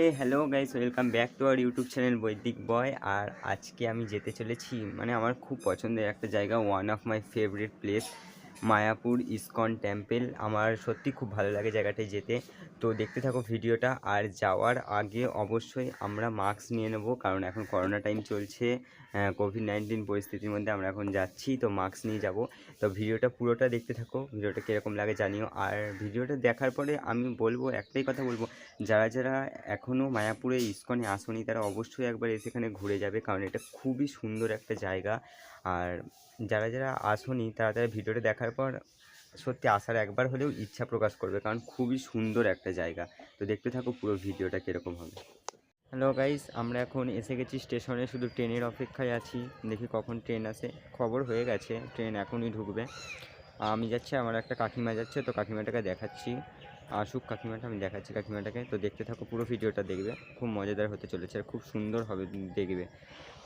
Hey hello guys welcome back to our YouTube channel Vaidik boy আর আজকে আমি যেতে চলেছি মানে আমার খুব পছন্দের একটা জায়গা one of my favourite place Mayapur ISKCON temple আমার সত্যি খুব ভালো লাগে জায়গাটায় যেতে। তো দেখতে থাকো ভিডিওটা আর যাওয়ার আগে অবশ্যই আমরা মাস্ক নিয়ে নেব, কারণ এখন করোনা টাইম চলছে। কোভিড নাইন্টিন পরিস্থিতির মধ্যে আমরা এখন যাচ্ছি, তো মাস্ক নিয়ে যাব। তো ভিডিওটা পুরোটা দেখতে থাকো, ভিডিওটা কীরকম লাগে জানিও। আর ভিডিওটা দেখার পরে আমি বলব, একটাই কথা বলব, যারা যারা এখনও মায়াপুরে ইস্কনে আসেনি, তারা অবশ্যই একবার এসে এখানে ঘুরে যাবে, কারণ এটা খুবই সুন্দর একটা জায়গা। আর যারা যারা আসেনি, তারা তারা ভিডিওটা দেখার পর সত্যি আসার একবার হলেও ইচ্ছা প্রকাশ করবে, কারণ খুবই সুন্দর একটা জায়গা। তো দেখতে থাকো পুরো ভিডিওটা কীরকম হবে। হ্যালো গাইস আমরা এখন এসে গেছি স্টেশনে। শুধু ট্রেনের অপেক্ষায় আছি। দেখি কখন ট্রেন আসে। খবর হয়ে গেছে, ট্রেন এখনই ঢুকবে। আমি যাচ্ছি, আমার একটা কাকিমা যাচ্ছে, তো কাকিমাটাকে দেখাচ্ছি। আসুক কাকিমাটা, আমি দেখাচ্ছি কাকিমাটাকে। তো দেখতে থাকো, পুরো ভিডিওটা দেখবে। খুব মজাদার হতে চলেছে, আর খুব সুন্দর হবে, দেখবে।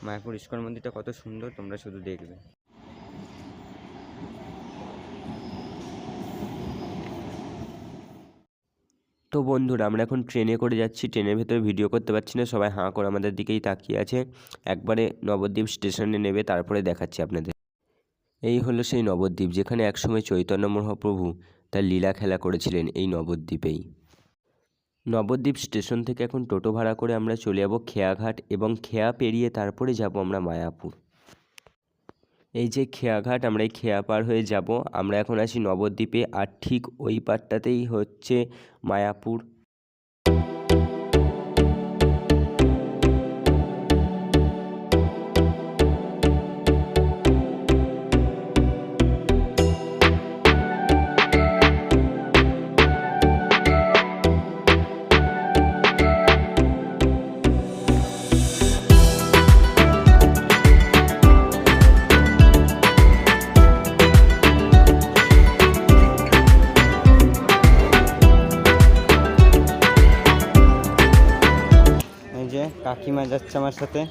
মায়াপুর ইস্কন মন্দিরটা কত সুন্দর, তোমরা শুধু দেখবে। তো বন্ধুরা, আমরা এখন ট্রেনে করে যাচ্ছি। ট্রেনের ভেতরে ভিডিও করতে পারছি না, সবাই হাঁ করে আমাদের দিকেই তাকিয়ে আছে। একবারে নবদ্বীপ স্টেশনে নেবে, তারপরে দেখাচ্ছি আপনাদের। এই হলো সেই নবদ্বীপ, যেখানে একসময় চৈতন্য মহাপ্রভু তার লীলা খেলা করেছিলেন এই নবদ্বীপেই। নবদ্বীপ স্টেশন থেকে এখন টোটো ভাড়া করে আমরা চলে যাব খেয়াঘাট এবং খেয়া পেরিয়ে তারপরে যাব আমরা মায়াপুর। এই যে খেয়াঘাট, আমরা এই খেয়া পার হয়ে যাব। আমরা এখন আছি নবদ্বীপে আর ঠিক ওই পারটাতেই হচ্ছে মায়াপুর। যে কাকিমা যাচ্ছে আমার সাথে।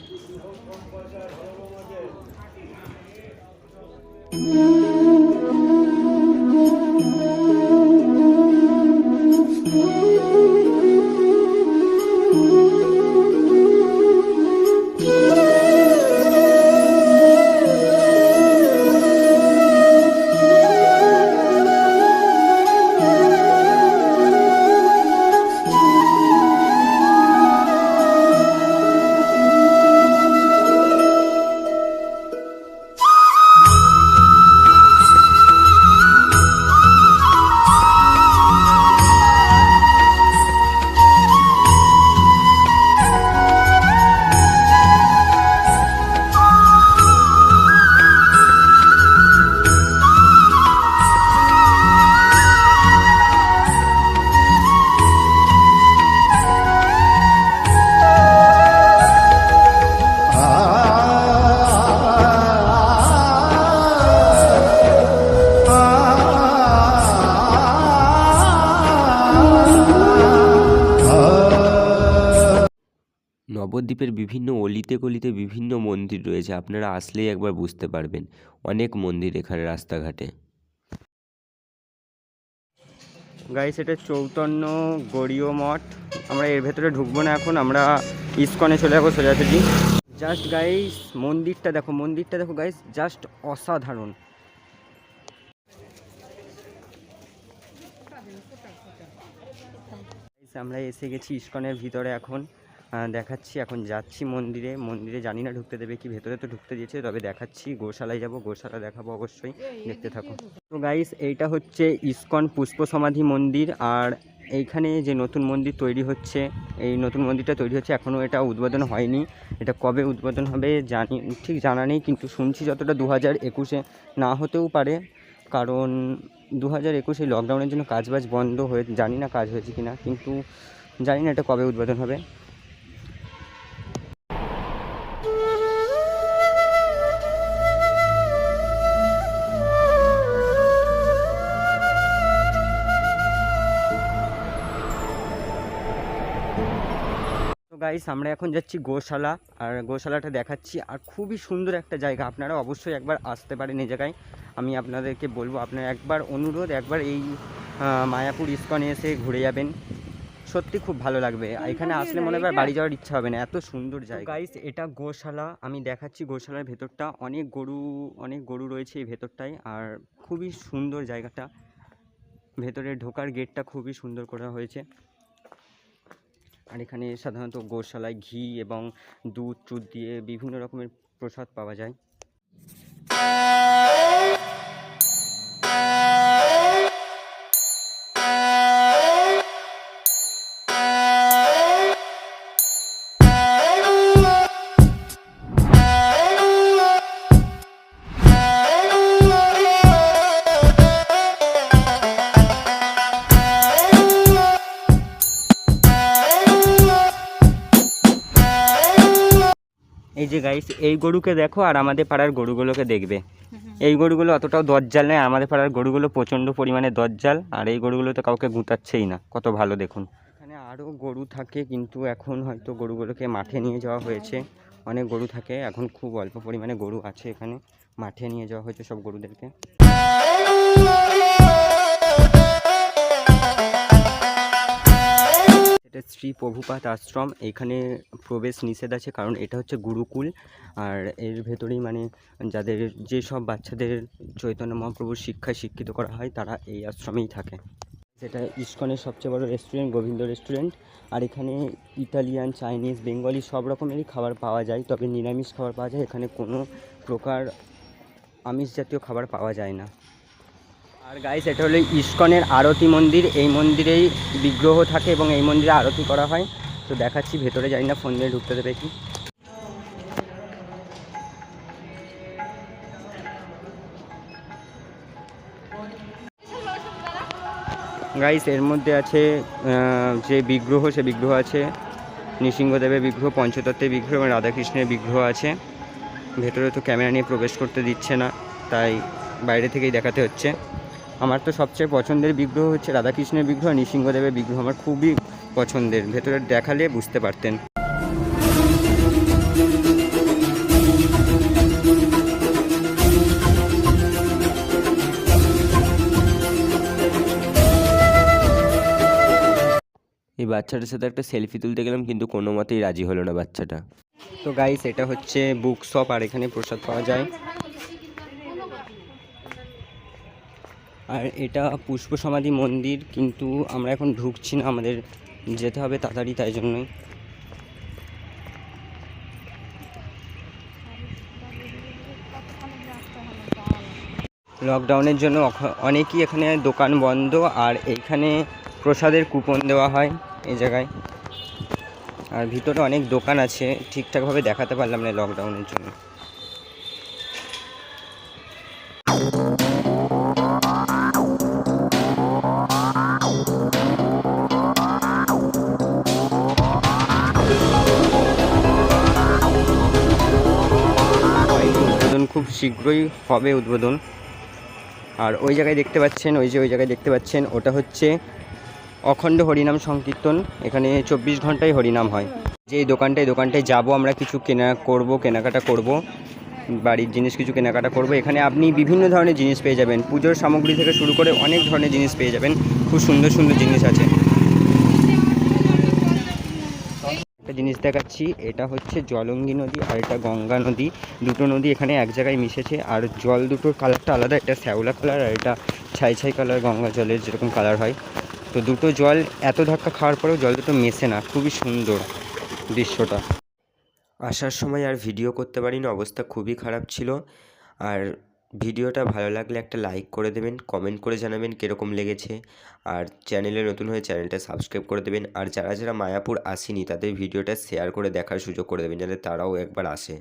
নবদ্বীপের বিভিন্ন অলিতে গলিতে বিভিন্ন মন্দির রয়েছে। আপনারা আসলেই একবার বুঝতে পারবেন। অনেক মন্দির এখানে রাস্তাঘাটে। গাইস এটা চৌতন্য গড়ীয় মঠ। আমরা এর ভেতরে ঢুকবো না এখন, আমরা ইস্কনে চলে যাব সোজাসুজি জাস্ট গাইস মন্দিরটা দেখো মন্দিরটা দেখো গাইস জাস্ট অসাধারণ। আমরা এসে গেছি ইস্কনের ভিতরে এখন। দেখাচ্ছি, এখন যাচ্ছি মন্দিরে। মন্দিরে জানি না ঢুকতে দেবে কি, ভেতরে তো ঢুকতে দিয়েছে, তবে দেখাচ্ছি, গোশালায় যাব, গোশালা দেখাবো অবশ্যই, দেখতে থাকো। তো গাইস এইটা হচ্ছে ইস্কন পুষ্প সমাধি মন্দির, আর এইখানে যে নতুন মন্দির তৈরি হচ্ছে, এই নতুন মন্দিরটা তৈরি হচ্ছে, এখনও এটা উদ্বোধন হয়নি। এটা কবে উদ্বোধন হবে জানি, ঠিক জানা নেই, কিন্তু শুনছি যতটা দু হাজার একুশে না হতেও পারে, কারণ দু হাজার একুশে লকডাউনের জন্য কাজবাজ বন্ধ হয়ে, জানি না কাজ হয়েছে কি না কিন্তু জানি না এটা কবে উদ্বোধন হবে। গাইস আমরা এখন যাচ্ছি গোশালা আর গোশালাটা দেখাচ্ছি আর খুবই সুন্দর একটা জায়গা আপনারা অবশ্যই একবার আসতে পারেন এই জায়গায়। আমি আপনাদেরকে বলব আপনারা একবার অনুরোধ একবার এই মায়াপুর ইস্কনে এসে ঘুরে যাবেন। সত্যি খুব ভালো লাগবে। এখানে আসলে মনে হয় বাড়ি যাওয়ার ইচ্ছা হবে না এত সুন্দর জায়গা। গাইস এটা গোশালা আমি দেখাচ্ছি গোশালার ভেতরটা অনেক গরু অনেক গরু রয়েছে এই ভেতরটায় আর খুবই সুন্দর জায়গাটা। ভেতরে ঢোকার গেটটা খুবই সুন্দর করা হয়েছে। আর এখানে সাধারণত গোশালায় ঘি এবং দুধ টুধ দিয়ে বিভিন্ন রকমের প্রসাদ পাওয়া যায়। এই যে গাইস এই গরুকে দেখো আর আমাদের পাড়ার গরুগুলোকে দেখবে। এই গরুগুলো অতটাও দজ্জাল নেই আমাদের পাড়ার গরুগুলো প্রচণ্ড পরিমাণে দজ্জাল আর এই গরুগুলো তো কাউকে গুঁতাচ্ছেই না কত ভালো দেখুন। এখানে আরও গরু থাকে কিন্তু এখন হয়তো গরুগুলোকে মাঠে নিয়ে যাওয়া হয়েছে। অনেক গরু থাকে এখন খুব অল্প পরিমাণে গরু আছে এখানে মাঠে নিয়ে যাওয়া হয়েছে সব গরুদেরকে। এটা শ্রী প্রভুপাত আশ্রম। এখানে প্রবেশ নিষেধ আছে, কারণ এটা হচ্ছে গুরুকুল। আর এর ভেতরেই মানে যাদের যেসব বাচ্চাদের চৈতন্য মহাপ্রভুর শিক্ষায় শিক্ষিত করা হয়, তারা এই আশ্রমেই থাকে। সেটা ইস্কনের সবচেয়ে বড় রেস্টুরেন্ট গোবিন্দ রেস্টুরেন্ট আর এখানে ইতালিয়ান, চাইনিজ, বেঙ্গলি সব রকমেরই খাবার পাওয়া যায়, তবে নিরামিষ খাবার পাওয়া যায়। এখানে কোনো প্রকার আমিষ জাতীয় খাবার পাওয়া যায় না। আর গাইস এটা হলো ইস্কনের আরতি মন্দির। এই মন্দিরেই বিগ্রহ থাকে এবং এই মন্দিরে আরতি করা হয়। তো দেখাচ্ছি, ভেতরে জানি না ফোন দিয়ে ঢুকতে দেবে কি। গাইস এর মধ্যে আছে যে বিগ্রহ, সে বিগ্রহ আছে। নৃসিংহদেবের বিগ্রহ, পঞ্চতত্ত্বের বিগ্রহ এবং রাধাকৃষ্ণের বিগ্রহ আছে। ভেতরে তো ক্যামেরা নিয়ে প্রবেশ করতে দিচ্ছে না, তাই বাইরে থেকেই দেখাতে হচ্ছে। আমার তো সবচেয়ে পছন্দের বিগ্রহ হচ্ছে রাধাকৃষ্ণের বিগ্রহ নৃসিংহদেবের বিগ্রহ আমার খুবই পছন্দের। ভেতরে দেখালে বুঝতে পারতেন। এই বাচ্চাটার সাথে একটা সেলফি তুলতে গেলাম কিন্তু কোনো মতেই রাজি হলো না বাচ্চাটা। তো গাইস এটা হচ্ছে বুক শপ আর এখানে প্রসাদ পাওয়া যায়। আর এটা পুষ্প সমাধি মন্দির, কিন্তু আমরা এখন ঢুকছি না, আমাদের যেতে হবে তাড়াতাড়ি, তাই জন্যই। লকডাউনের জন্য অনেকই এখানে দোকান বন্ধ, আর এইখানে প্রসাদের কুপন দেওয়া হয় এই জায়গায়। আর ভিতরে অনেক দোকান আছে, ঠিকঠাকভাবে দেখাতে পারলাম না লকডাউনের জন্য। শীঘ্রই হবে উদ্বোধন। আর ওই জায়গায় দেখতে পাচ্ছেন, ওই যে ওই জায়গায় দেখতে পাচ্ছেন, ওটা হচ্ছে অখণ্ড হরিনাম সংকীর্তন। এখানে চব্বিশ ঘন্টায় হরিনাম হয়। যে এই দোকানটায় দোকানটায় যাব, আমরা কিছু কেনা করব, কেনাকাটা করব, বাড়ির জিনিস কিছু কেনাকাটা করব। এখানে আপনি বিভিন্ন ধরনের জিনিস পেয়ে যাবেন। পুজোর সামগ্রী থেকে শুরু করে অনেক ধরনের জিনিস পেয়ে যাবেন। খুব সুন্দর সুন্দর জিনিস আছে একটা জিনিস দেখাচ্ছি, এটা হচ্ছে জলঙ্গি নদী আর এটা গঙ্গা নদী। দুটো নদী এখানে এক জায়গায় মিশেছে আর জল দুটোর কালারটা আলাদা, এটা শ্যাওলা কালার আর এটা ছাই ছাই কালার গঙ্গা জলের যেরকম কালার হয়। তো দুটো জল এত ধাক্কা খাওয়ার পরেও জল দুটো মেশে না, খুবই সুন্দর দৃশ্যটা। আসার সময় আর ভিডিও করতে পারিনি, অবস্থা খুবই খারাপ ছিল। আর ভিডিওটা ভালো লাগলে একটা লাইক করে দেবেন কমেন্ট করে জানাবেন কীরকম লেগেছে। আর চ্যানেলে নতুন হয়ে চ্যানেলটা সাবস্ক্রাইব করে দেবেন। আর যারা যারা মায়াপুর আসেনি, তাদের ভিডিওটা শেয়ার করে দেখার সুযোগ করে দেবেন, যাতে তারাও একবার আসে।